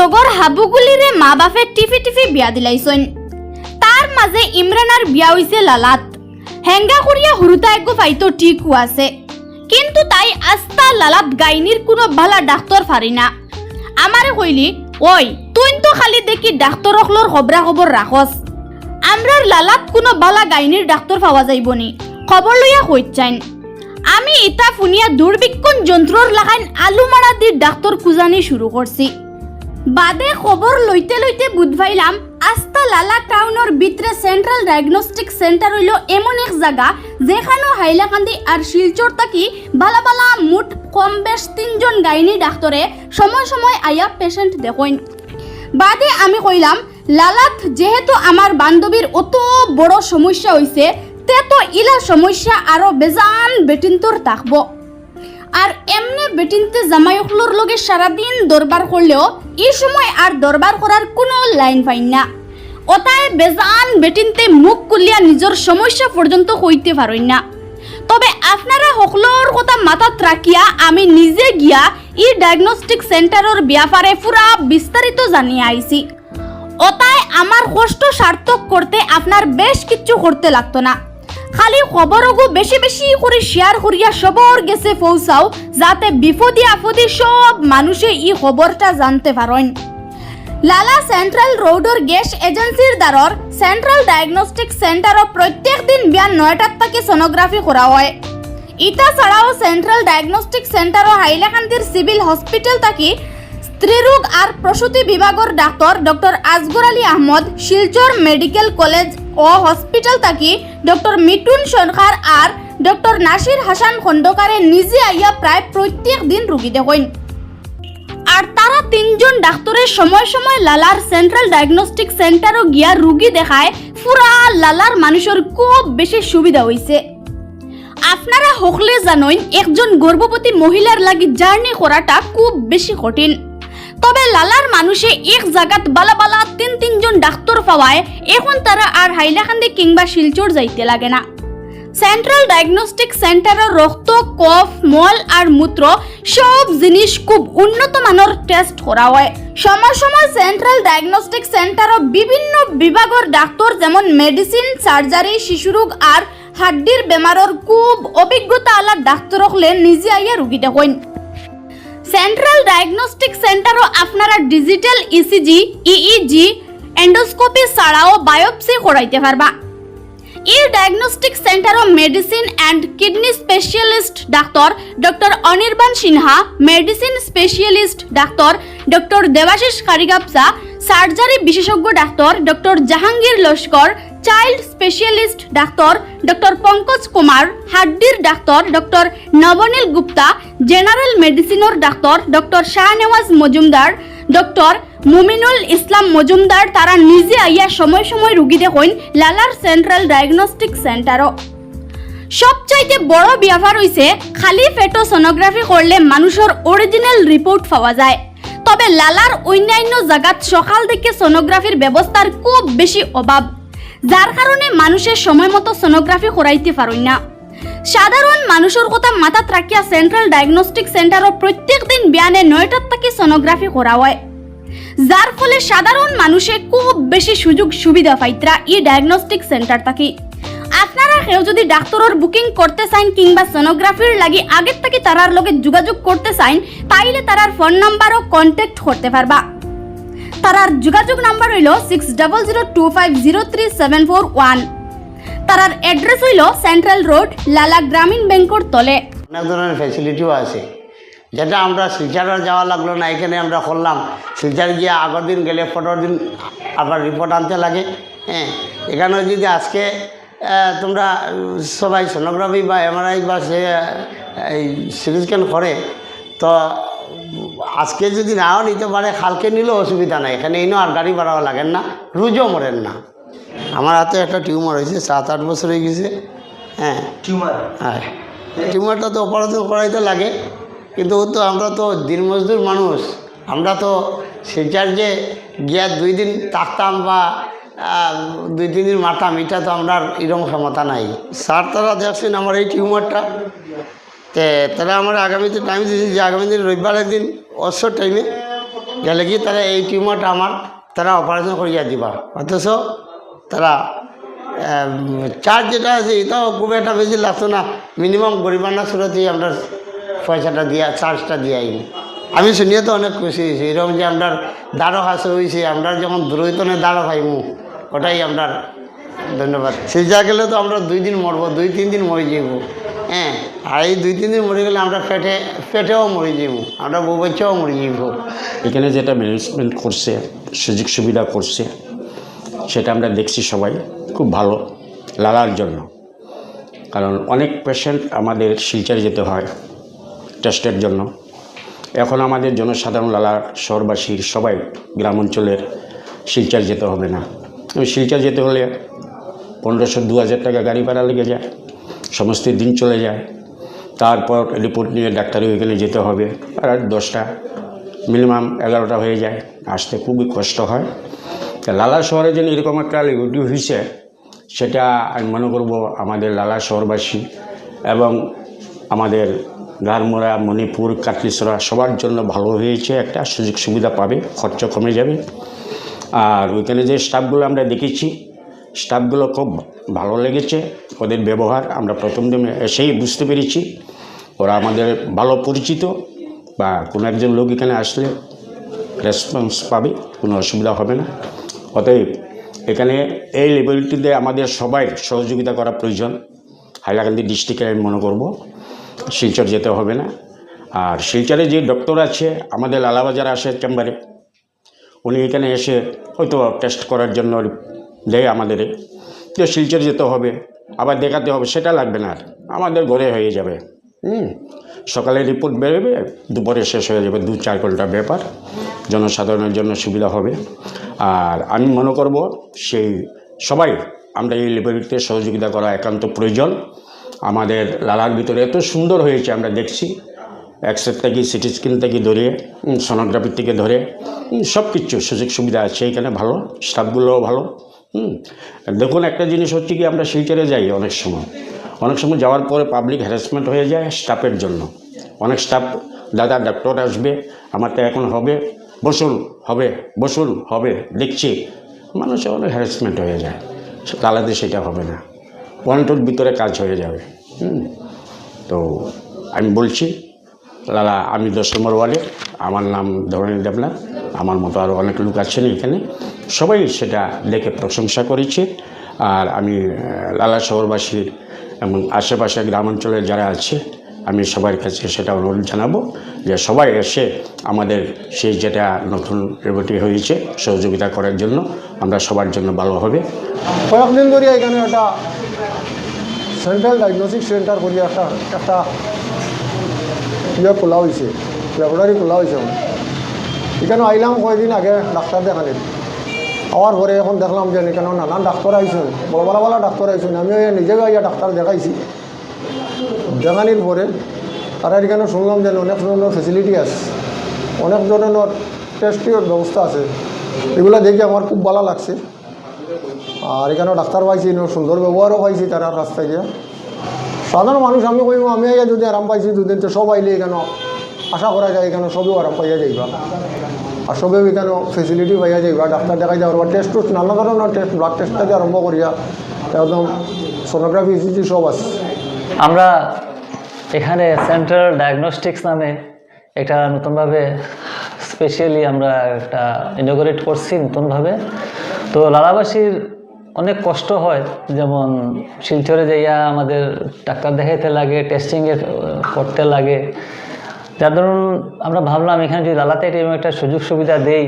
লগর হাবুগুলিরে মা বাপে টিফি টিফি বিয়া দিলাইছইন তার মাঝে ইমরানার বিয়া হইছে লালাত। হেঙ্গা করিয়া হুরুতা একগো ফাইতো ঠিকও আছে কিন্তু তাই আস্তা লালাত গাইনির কোনো ভালা ডাক্তার ফারি না। আমারে কইলি ওই তুই তো খালি দেখি ডাক্তার অকলর খবরা খবর রাখস আমরার লালাত কোনো বালা গাইনির ডাক্তার পাওয়া যাইবনি খবর লইয়া কইচাইন আমি ইতা ফুনিয়া দুর্বিক্ষণ যন্ত্রর লাগাইন আলু মারা দি ডাক্তার খুঁজানি শুরু করছি বাদে খবর লইতে লইতে বুধবাইলাম আস্তা লালা টাউনের ভিতরে সেন্ট্রাল ডায়াগনস্টিক সেন্টার হইল এমন এক জায়গা যেখানে হাইলাকান্দি আর শিলচর থাকি বালা বালা মুঠ কম বেশ তিনজন গাইনি ডাক্তরে সময় সময় আইয়া পেশেন্ট দেখইন। বাদে আমি কইলাম, লালাত যেহেতু আমার বান্ধবীর অত বড় সমস্যা হইছে তে তো ইলা সমস্যা আরও বেজান বেটিন্তর থাকব। আর এমনি বেটিনতে জামাইকলোর লগে সারাদিন দরবার করলেও এই সময় আর দরবার করার কোনো লাইন পাই না। ওটায় বেজান বেটিনতে মুখ কুলিয়া নিজের সমস্যা পর্যন্ত হইতে পারই না। তবে আপনারা সকলোর কথা মাথাত রাখিয়া আমি নিজে গিয়া ই ডায়াগনস্টিক সেন্টারের ব্যাপারে পুরা বিস্তারিত জানিয়ে আইছি। ওটায় আমার কষ্ট সার্থক করতে আপনার বেশ কিছু করতে লাগতো না। খালি খবরগু বেশি বেশি করে শেয়ার করিয়া সবর গেছে পৌঁছাও যাতে বিপদে আপদে সব মানুষে ই খবরটা জানতে পারেন লালা সেন্ট্রাল রোডর গ্যাস এজেন্সির দ্বারর সেন্ট্রাল ডায়াগনস্টিক সেন্টারও প্রত্যেক দিন বিয়ান নয়টার থেকে সোনোগ্রাফি করা হয়। ইটা ছাড়াও সেন্ট্রাল ডায়াগনস্টিক সেন্টারও হাইলাকান্দির সিভিল হসপিটাল থাকি স্ত্রীরোগ আর প্রসূতি বিভাগের doctor doctor Azgar Ali Ahmad Silchar medical college ও হসপিটাল থাকি ডক্টর মিটুন সরকার আর ডক্টর নাসির হাসান খন্দকারে নিজে আইয়া প্রায় প্রত্যেক দিন রুগী দেখেন আর তারা তিনজন ডাক্তারের সময় সময় লালার সেন্ট্রাল ডায়াগনস্টিক সেন্টারও গিয়া রুগী দেখায় পুরা লালার মানুষের খুব বেশি সুবিধা হইছে। আপনারা হকলে জানেন একজন গর্ভবতী মহিলার লাগি জার্নি করাটা খুব বেশি কঠিন। তবে লালার মানুষে এক জায়গাত বালা বালা তিন তিনজন ডাক্তার পাওয়ায় এখন তারা আর হাইলাকান্দি কিংবা শিলচর যাইতে লাগে না। সেন্ট্রাল ডায়াগনস্টিক সেন্টারের রক্ত কফ, মল আর মূত্র সব জিনিস খুব উন্নত মানের টেস্ট করা হয় সময় সময় সেন্ট্রাল ডায়াগনস্টিক সেন্টারও বিভিন্ন বিভাগের ডাক্তার যেমন মেডিসিন সার্জারি শিশুরোগ আর হাড্ডির বেমারের খুব অভিজ্ঞতা আলা ডাক্তার হলে নিজে আইয়া রুগী দেখেন সেন্ট্রাল ডায়াগনস্টিক সেন্টারও আপনারা ডিজিটাল ইসিজি ইইজি এন্ডোস্কোপি ছাড়াও বায়োপসি করাইতে পারবা। এই ডায়াগনস্টিক সেন্টারও medicine and kidney specialist doctor doctor Anirban Sinha medicine specialist doctor doctor Debashis কারিগাপসা surgery বিশেষজ্ঞ doctor doctor Jahangir Laskar child specialist doctor doctor Pankaj Kumar হাড্ডির ডাক্তার ডক্টর নবনীল গুপ্তা, জেনারেল মেডিসিনের ডাক্তার ডক্টর শাহনেওয়াজ মজুমদার, ডক্টর মুমিনুল ইসলাম মজুমদার তারা নিজে আইয়া সময় সময় রুগী দেখেন লালার সেন্ট্রাল ডায়াগনস্টিক সেন্টারও। সবচাইতে বড় ব্যাপার হইছে খালি ফেটো সোনোগ্রাফি করলে মানুষের অরিজিনাল রিপোর্ট পাওয়া যায়। তবে লালার অন্যান্য জায়গাত সকাল থেকে সোনোগ্রাফির ব্যবস্থার খুব বেশি অভাব। যার কারণে মানুষের সময় মতো সোনোগ্রাফি করাইতে পারই না। সাধারণ মানুষের কথা মাথাত রাখিয়া সেন্ট্রাল ডায়াগনস্টিক সেন্টারও প্রত্যেক দিন বিয়ানে নয়টার থেকে সোনোগ্রাফি করা হয় যার ফলে সাধারণ মানুষে খুব বেশি সুযোগ সুবিধা পাইতরা এই ডায়াগনস্টিক সেন্টার থাকি। আপনারা কেউ যদি ডাক্তারের বুকিং করতে চান কিংবা সোনোগ্রাফির লাগি আগের থেকে তারার লগে যোগাযোগ করতে চাইন, তাইলে তারার ফোন নাম্বারও কন্ট্যাক্ট করতে পারবা। তারার যোগাযোগ নাম্বার হইল six double zero two five zero three seven four one তারার অ্যাড্রেস হইল সেন্ট্রাল রোড লালা গ্রামীণ ব্যাংকর তলে। অনেক ধরনের ফ্যাসিলিটিও আছে। যেটা আমরা শিলচারে যাওয়া লাগল না, এখানে আমরা করলাম। শিলচার গিয়ে আগের দিন গেলে পরের দিন আবার রিপোর্ট আনতে লাগে হ্যাঁ। এখানে যদি আজকে তোমরা সবাই সোনোগ্রাফি বা এমআরআই বা সে এই সিটি স্ক্যান করে, তো আজকে যদি নাও নিতে পারে কালকে নিলেও অসুবিধা নাই। এখানে এনেও আর গাড়ি ভাড়াও লাগেন না রুজও মরেন না। আমার হাতে একটা টিউমার হয়েছে সাত আট বছর হয়ে গেছে। হ্যাঁ। টিউমার? হ্যাঁ। টিউমারটা তো অপারেশন করাইতে লাগে কিন্তু ও তো আমরা তো দিন মজদুর মানুষ। আমরা তো শিলচার যে গিয়া দুই দিন থাকতাম বা দুই তিন দিন মারতাম এটা তো আমরা এরকম ক্ষমতা নাই। স্যার তারা দেখছেন আমার এই টিউমারটা। তে তারা আমার আগামীতে টাইম দিয়েছে যে আগামী দিন রবিবার একদিন অবসর টাইমে গেলে কি তারা এই টিউমারটা আমার তারা অপারেশন করিয়া দিবা। অথচ তারা চার্জ যেটা আছে এটাও খুব একটা বেশি লাগতো না। মিনিমাম গরিবানা সুরতেই আমরা পয়সাটা দিয়া চার্জটা দিয়াই। আমি শুনিয়ে তো অনেক খুশি হয়েছি। এরকম যে আপনার দাঁড়ো হাসে হয়েছে, আমরা যখন দূরৈতনে দাঁড়ো পাইমু ওটাই আপনার ধন্যবাদ। সেই যা গেলে তো আমরা দুই দিন মরবো, দুই, তিন দিন মরে যাব হ্যাঁ। আর এই দুই, তিন দিন মরে গেলে আমরা পেটে পেটেও মরে যাব আমরা বউ বাচ্চাও মরে যাব এখানে যেটা ম্যানেজমেন্ট করছে, সুযোগ সুবিধা করছে, সেটা আমরা দেখছি সবাই। খুব ভালো, লালার জন্য। কারণ অনেক পেশেন্ট আমাদের শিলচারে যেতে হয় টেস্টের জন্য। এখন আমাদের জনসাধারণ, লালা শহরবাসীর সবাই গ্রাম অঞ্চলের শিলচার যেতে হবে না। শিলচার যেতে হলে পনেরোশো দু হাজার টাকা গাড়ি ভাড়া লেগে যায়। সমস্ত দিন চলে যায়। তারপর রিপোর্ট নিয়ে ডাক্তারি ওইখানে যেতে হবে। আর দশটা, মিনিমাম এগারোটা হয়ে যায়। আসতে খুবই কষ্ট হয়। তা লালা শহরে যেন এরকম একটা লেগুটি হয়েছে, সেটা আমি মনে করব আমাদের লালা শহরবাসী এবং আমাদের গারমোড়া, মণিপুর, কাটলিসরা সবার জন্য ভালো হয়েছে। একটা সুযোগ সুবিধা পাবে, খরচ কমে যাবে। আর ওইখানে যে স্টাফগুলো আমরা দেখেছি স্টাফগুলো খুব ভালো লেগেছে, ওদের ব্যবহার আমরা প্রথম দিনে এসেই বুঝতে পেরেছি। ওরা আমাদের ভালো পরিচিত, বা কোনো একজন লোক এখানে আসলে রেসপন্স পাবে, কোনো অসুবিধা হবে না। অতএব এখানে এই লেভেলটিতে আমাদের সবাই সহযোগিতা করা প্রয়োজন। হাইলাকান্দি ডিস্ট্রিক্টে আমি মনে করব, শিলচর যেতে হবে না। আর শিলচরে যে ডক্টর আছে, আমাদের লালাবাজার আসে চেম্বারে, উনি এখানে এসে হয়তো টেস্ট করার জন্য দেয় আমাদের। কেউ শিলচর যেতে হবে, আবার দেখাতে হবে, সেটা লাগবে না আর। আমাদের ঘরে হয়ে যাবে। হুম? সকালে রিপোর্ট বেরোবে, দুপুরে শেষ হয়ে যাবে, দু চার ঘণ্টা ব্যাপার। জনসাধারণের জন্য সুবিধা হবে। আর আমি মনে করব, সেই সবাই, আমরা এই লেভেলটিতে সহযোগিতা করা একান্ত প্রয়োজন। আমাদের লালার ভিতরে এত সুন্দর হয়েছে, আমরা দেখছি। এক্সরে থেকে সিটি স্ক্যান থেকে ধরে সোনোগ্রাফি থেকে ধরে সব কিছু সুযোগ সুবিধা আছে এখানে ভালো স্টাফগুলোও ভালো। হুম। দেখুন, একটা জিনিস হচ্ছে কি, আমরা শিলচরে যাই অনেক সময়। অনেক সময় যাওয়ার পরে পাবলিক হ্যারাসমেন্ট হয়ে যায় স্টাফের জন্য। অনেক স্টাফ দাদা ডক্টর আসবে, আমার তো এখন হবে, বসুন হবে বসুন, হবে, দেখছি। মানুষের অনেক হ্যারাসমেন্ট হয়ে যায়। তালাতে সেটা হবে না। পয়েন্টের ভিতরে কাজ হয়ে যাবে। হুম। তো আমি বলছি লালা আমি দশ নম্বর ওয়ার্ডে, আমার নাম ধরণী দেবনাথ, আমার মতো আরও অনেক লোক আছেন এখানে। সবাই সেটা দেখে প্রশংসা করেছে। আর আমি লালা শহরবাসী এবং আশেপাশে গ্রামাঞ্চলে যারা আছে, আমি সবার কাছে সেটা অনুরোধ জানাব যে সবাই এসে আমাদের সেই যেটা নতুন রেবটি হয়েছে সহযোগিতা করার জন্য আমরা সবার জন্য ভালো হবে। কয়েকদিন ধরে এখানে একটা সেন্ট্রাল ডায়াগনস্টিক সেন্টার করি একটা একটা ইয়ে খোলা হয়েছে, ল্যাবরেটরি খোলা হয়েছে। এখানে আইলাম কয়েকদিন আগে, ডাক্তার দেখানি আওয়ার পরে এখন দেখলাম যে এখানে নানান ডাক্তার আইসেন বড় বড় বড় ডাক্তার আইসেন আমি নিজে গাইয়া ডাক্তার দেখাইছি। দেখানির পরে তারা এখানে শুনলাম যে অনেক ধরনের ফেসিলিটি আছে। অনেক ধরনের টেস্টের ব্যবস্থা আছে। এগুলো দেখে আমার খুব ভালো লাগছে। আর এখানেও ডাক্তার পাইছি সুন্দর ব্যবহারও পাইছি তারা রাস্তায় থেকে সাধারণ মানুষ আমি কইব আমি যদি আরাম পাইছি দুদিন তো সব আইলে এখানে আশা করা যায় এখানে সবই আরাম পাইয়া যাইবা। আর সবেও এখানে ফেসিলিটি পাইয়া যাইবা। ডাক্তার দেখাই যাওয়ার টেস্ট টুস্ট নানা ধরনের টেস্ট ব্লাড টেস্ট থেকে আরম্ভ করিয়া একদম সোনোগ্রাফি ইসিজি সব আছে। আমরা এখানে সেন্ট্রাল ডায়াগনস্টিক্স নামে এটা নতুনভাবে স্পেশালি আমরা একটা ইনোগ্রেট করছি নতুনভাবে। তো লালাবাসীর অনেক কষ্ট হয়, যেমন শিলচরে যাইয়া আমাদের ডাক্তার দেখাইতে লাগে টেস্টিংয়ে করতে লাগে। যার ধরুন আমরা ভাবলাম এখানে যদি লালাতে এরকম একটা সুযোগ সুবিধা দেই,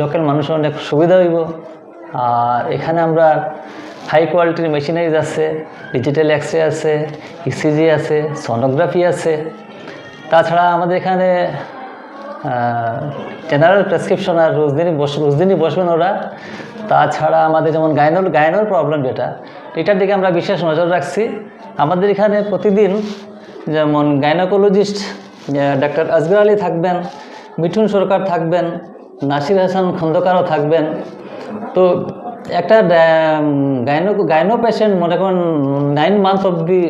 লোকের মানুষের অনেক সুবিধা হইব। আর এখানে আমরা হাই কোয়ালিটির মেশিনারিজ আছে ডিজিটাল এক্স আছে ইসিজি আছে সোনোগ্রাফি আছে। তাছাড়া আমাদের এখানে জেনারেল প্রেসক্রিপশন আর রোজদিনই বস রোজদিনই বসবেন ওরা। তাছাড়া আমাদের যেমন গায়নোর গায়নোর প্রবলেম যেটা, এটার দিকে আমরা বিশেষ নজর রাখছি। আমাদের এখানে প্রতিদিন যেমন গাইনোকোলজিস্ট ডাক্তার আজগর আলী থাকবেন, মিঠুন সরকার থাকবেন, নাসির হাসান খন্দকারও থাকবেন। তো একটা গাইনো গাইনো পেশেন্ট মনে করেন নাইন মান্থ অবধি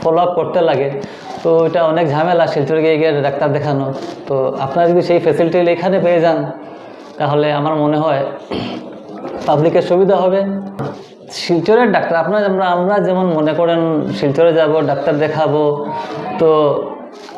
ফলো আপ করতে লাগে। তো এটা অনেক ঝামেলা, শিলচরে গিয়ে গিয়ে ডাক্তার দেখানো। তো আপনারা যদি সেই ফেসিলিটি এখানে পেয়ে যান, তাহলে আমার মনে হয় পাবলিকের সুবিধা হবে। শিলচরের ডাক্তার, আপনার আমরা যেমন মনে করেন শিলচরে যাব, ডাক্তার দেখাবো, তো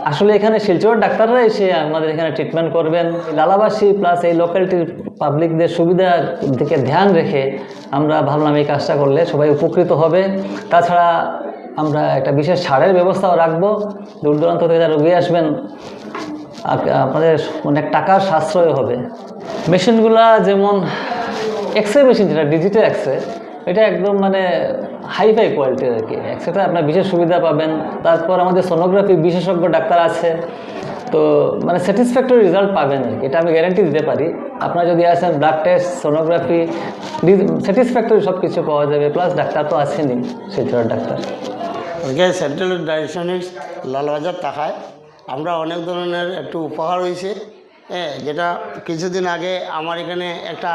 আসলে এখানে শিলচর ডাক্তাররা এসে আমাদের এখানে ট্রিটমেন্ট করবেন। লালাবাসী প্লাস এই লোকালিটির পাবলিকদের সুবিধার দিকে ধ্যান রেখে আমরা ভাবলাম এই কাজটা করলে সবাই উপকৃত হবে। তাছাড়া আমরা একটা বিশেষ ছাড়ের ব্যবস্থাও রাখব। দূর দূরান্ত থেকে যারা রোগী আসবেন, আপ- আপনাদের অনেক টাকার সাশ্রয় হবে। মেশিনগুলা যেমন এক্সরে মেশিন যেটা ডিজিটাল এক্সরে এটা একদম মানে হাই ফাই কোয়ালিটির আর কি। এক্সরেটা আপনার বিশেষ সুবিধা পাবেন। তারপর আমাদের সোনোগ্রাফি বিশেষজ্ঞ ডাক্তার আছে। তো মানে স্যাটিসফ্যাক্টরি রেজাল্ট পাবেন আর কি। এটা আমি গ্যারেন্টি দিতে পারি। আপনারা যদি আসেন ব্লাড টেস্ট সোনোগ্রাফি স্যাটিসফ্যাক্টরি সব কিছু পাওয়া যাবে। প্লাস ডাক্তার তো আছেনই শিলচরের ডাক্তার। সেন্ট্রাল ডাইরেকশনিক্স লালবাজার টাকায় আমরা অনেক ধরনের একটু উপহার হয়েছে। হ্যাঁ যেটা কিছুদিন আগে আমার এখানে একটা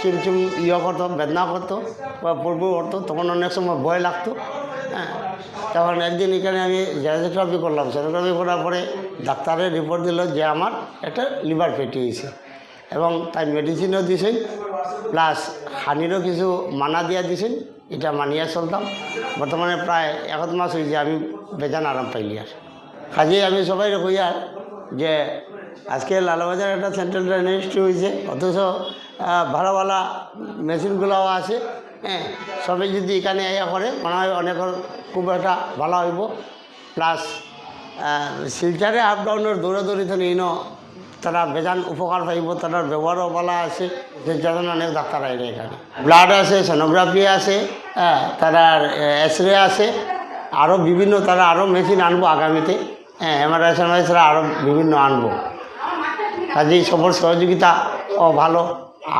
চিমচিম ইয়ে করতো, বেদনা করতো, বা পূর্ব করতো, তখন অনেক সময় ভয় লাগতো হ্যাঁ। তখন একদিন এখানে আমি জেরোগ্রাফি করলাম। জেরোগ্রাফি করার পরে ডাক্তারের রিপোর্ট দিল যে আমার একটা লিভার ফেটি হয়েছে এবং তাই মেডিসিনও দিছেন প্লাস হানিরও কিছু মানা দিয়া দিছেন, এটা মানিয়া চলতাম। বর্তমানে প্রায় এক মাস হয়েছে আমি বেজান আরাম পাইলি আর। কাজেই আমি সবাই কই আর যে আজকে লালবাজার একটা সেন্ট্রাল ইউনিভার্সিটি হয়েছে, অথচ ভালো ভালো মেশিনগুলোও আছে হ্যাঁ সবাই যদি এখানে ইয়া করে, মনে হয় অনেকের খুব একটা ভালো হইব। প্লাস শিলচারে আপ ডাউনের দৌড়াদৌড়ি তো নিন তারা বেজান উপকার পাইব তার ব্যবহারও ভালো আছে। যে যেমন অনেক ডাক্তার আইলে এখানে। ব্লাড আছে সোনোগ্রাফি আছে হ্যাঁ তারা এক্স রে আছে আরও বিভিন্ন তারা আরও মেশিন আনব আগামীতে হ্যাঁ এমআরআই সেমআরআই ছাড়া আরও বিভিন্ন আনব। কাজেই সবর সহযোগিতা ও ভালো।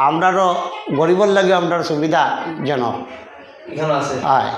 আমরারও গরিবর লাগে আমরার সুবিধা যেন হয়